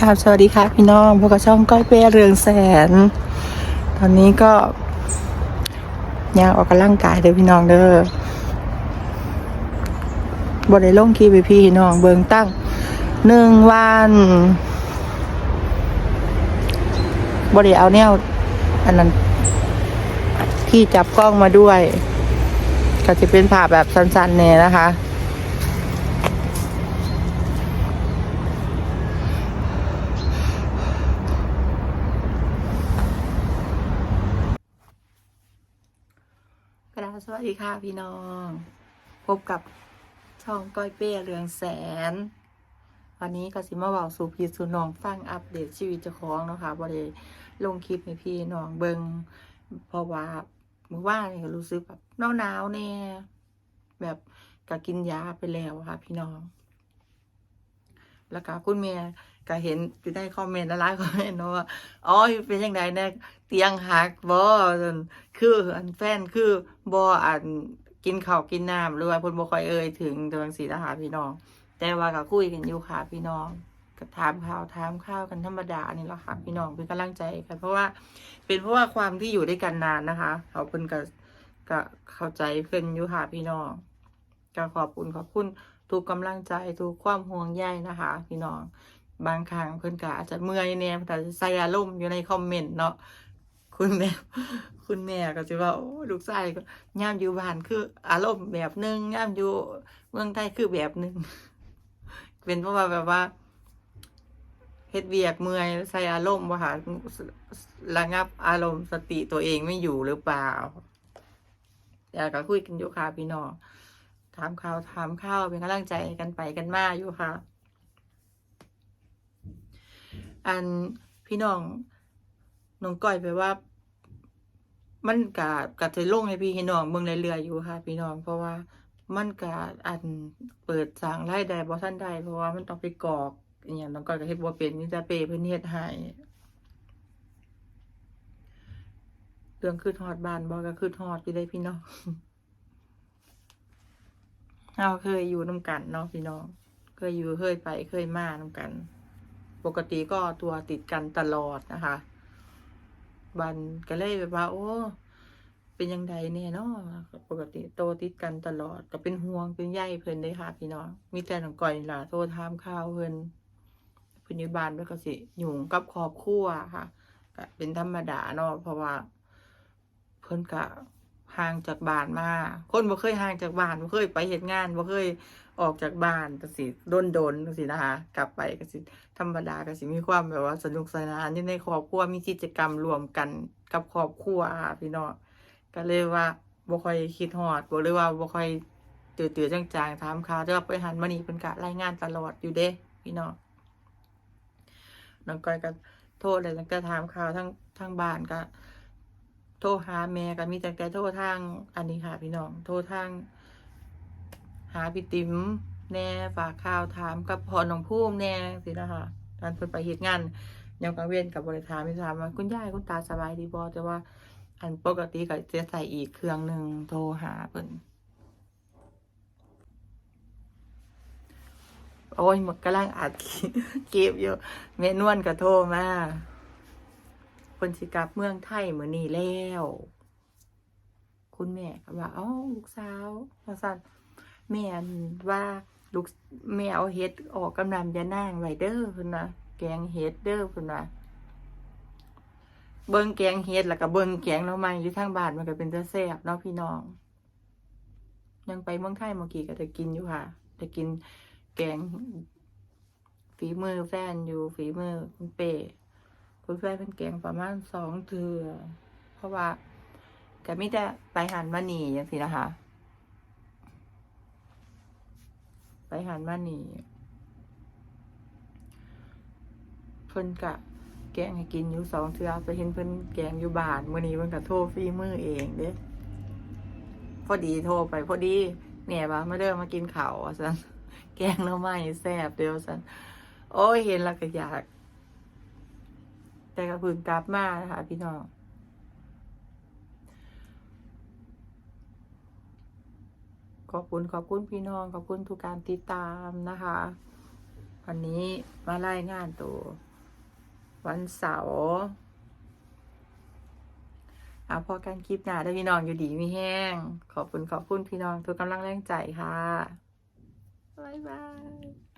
ครับสวัสดีครับพี่น้องพวกบช่องก้อยเป้เรืองแสน ตอนนี้ก็ยังออกกำลังกายเด้อพี่น้องเด้อบได้ลงคีไปพี่น้องเบิงตั้งหนึ่งวันบได้เอาแนวอันนั้นที่จับกล้องมาด้วย ก็จะเป็นภาพแบบสั้นๆเนี่ยนะคะ กราบ สวัสดีค่ะพี่น้อง พบกับช่องก้อยเป้เรืองแสน วันนี้ก็สิมาบอกสู่พี่สู่น้องฟังอัปเดตชีวิตเจ้าของเนาะคะบ่ได้ลงคลิปให้พี่น้องเบิงเพราะว่าเมื่อวานนี่ก็รู้สึกแบบหนาวๆแน่แบบก็กินยาไปแล้วค่ะพี่น้อง แล้วก็คุณแม่ก็เห็นอยู่ในคอมเมนต์หลายคอมเมนต์เนาะว่าอ๋อเป็นยังไงเนี่ยเตียงหักบ่คืออันแฟนคือบ่อันกินข้าวกินน้ำหรือว่าพนบ่ค่อยเอ่ยถึงจังซี่นะคะพี่น้อง แต่ว่าก็คุยกันอยู่ค่ะพี่น้องก็ถามข่าวถามข้าวกันธรรมดานี่แหละค่ะพี่น้องเป็นกำลังใจกันเพราะว่าเป็นเพราะว่าความที่อยู่ด้วยกันนานนะคะเขาเพิ่นก็ก็เข้าใจเพิ่นอยู่ค่ะพี่น้องก็ขอบคุณขอบคุณ ทุกกำลังใจทุกความห่วงใยนะคะ พี่น้องบางครั้งเพิ่นก็อาจจะเมื่อยเนี่ยแต่ใส่อารมณ์อยู่ในคอมเมนต์เนาะคุณแม่คุณแม่ก็จะว่าโอ้ลูกชายก็ย่ามอยู่บ้านคือ อารมณ์แบบหนึงย่ามอยู่เมืองไทยคือแบบหนึงเป็นเพราะว่าแบบว่าเฮ็ดเวียกเมื่อยใส่อารมณ์ว่าค่ะระงับอารมณ์สติตัวเองไม่อยู่หรือเปล่าแต่ก็คุยกันอยู่ค่ะพี่น้อง ถามข่าวถามข้าวเป็นกำลังใจกันไปกันมาอยู่ค่ะ อันพี่น้องน้องก้อยไปว่า มันกะกะจะลงให้พี่ให้น้องเบิ่งเรือยอยู่ค่ะ พี่น้องเพราะว่ามันกะอันเปิดสร้างรายได้บ่ทันได้เพราะว่ามันต้องไปกอกอย่างน้องก้อยก็เฮ็ดบ่เป็นมีแต่เปเพิ่นเฮ็ดให้เรื่องคือทอดบ้านบ่ก็คือทอดอยู่ได้พี่น้อง เราเคยอยู่นํกันเนาะพี่น้อง เคยอยู่เคยไปเคยมานํกัน ปกติก็ตัวติดกันตลอดนะคะ บันก็เลยแบบว่า โอ้ เป็นยังไงเนี่ยเนาะปกติโตติดกันตลอด ก็เป็นห่วงเป็นใยเพิ่นได้ค่ะ พี่น้อง มีแต่น้องก่อยล่ะโทรถามข่าวเพิ่นเพิ่นอนบ้านเพิ่นก็สิยุ่งกับครอบครัวค่ะก็เป็นธรรมดาเนาะเพราะว่า เพิ่นก็ ห่างจากบ้านมา คนบ่เคยห่างจากบ้านบ่เคยไปเฮ็ดงานบ่เคยออกจากบ้านก็สิโดนๆจังซี่นะคะ กลับไปก็สิธรรมดาก็สิมีความแบบว่าสนุกสนานอยู่ในครอบครัวมีกิจกรรมรวมกันกับครอบครัวค่ะพี่น้องก็เลยว่าบ่ค่อยคิดฮอดบ่เลยว่าบ่ค่อยเตือๆจางๆถามข่าวแต่ว่าไปหันมานี่เพิ่นก็รายงานตลอดอยู่เด้พี่น้องน้องก้อยก็โทรเลยตั้งแต่ถามข่าวทั้งทั้งบ้านก็ ทรหาแม่ก็มีแต่แต่โทรทาง อันนี้ค่ะพี่น้อง โทรทาง หาพี่ติ๋มแน่ฝากข่าวถามกับพอน้องภูมิแน่สินะคะตอนเพิ่นไปเฮ็ดงานยามกลางเว้นกับบริษัทไม่ถามว่าคุณยายคุณตาสบายดีบ่แต่ว่า อันปกติก็จะใส่อีกเครื่องหนึ่งโทรหาเพิ่นโอ้ยหมดกำลังอัดเก็บอยู่แม่นวลก็โทรมา พิ่นสิกลับเมืองไทยมื้อนี้แล้ว คุณแม่ก็ว่าเอ้าลูกสาวว่าซั่นแม่ว่าลูกแม่เอาเฮ็ดออกกำลังจะนั่งไว้เด้อเพิ่นนะแกงเฮ็ดเด้อเพิ่นนะเบิ่งแกงเฮ็ดแล้วก็เบิ่งแกงหน่อไม้อยู่ทางบ้านมันก็เป็นตาแซ่บเนาะพี่น้อง ยังไปเมืองไทยเมื่อกี้ก็จะกินอยู่ค่ะจะกินแกงฝีมือแฟนอยู่ฝีมือคุณเป้ คุณแฟนเป็นแกงประมาณสองเทื่อเพราะว่าก็มีแต่ไปหันมาหนีจังซี่นะคะ ไปหันมานีเพิ่นกะแกงให้กินอยู่สองเทื่อไปเห็นเพิ่นแกงอยู่บานมื้อนี้เพิ่นก็โทรฟรีมือเองเด้พอดีโทรไปพอดีแม่ยว่ามาเด้อมากินเข้าวว่าซั่นแกงหน่อไม้แซ่บเด้อว่าซั่นโอ้ยเห็นแล้วก็อยาก แต่ก็เพิ่งกลับมานะคะพี่น้องขอบคุณขอบคุณพี่น้องขอบคุณทุกการติดตามนะคะ วันนี้มารายงานตัววันเสาร์เอาพอกันคลิปหน้าได้พี่น้องอยู่ดีมีแห้ง ขอบคุณขอบคุณพี่น้องทุกกำลังแรงใจค่ะ บ๊ายบาย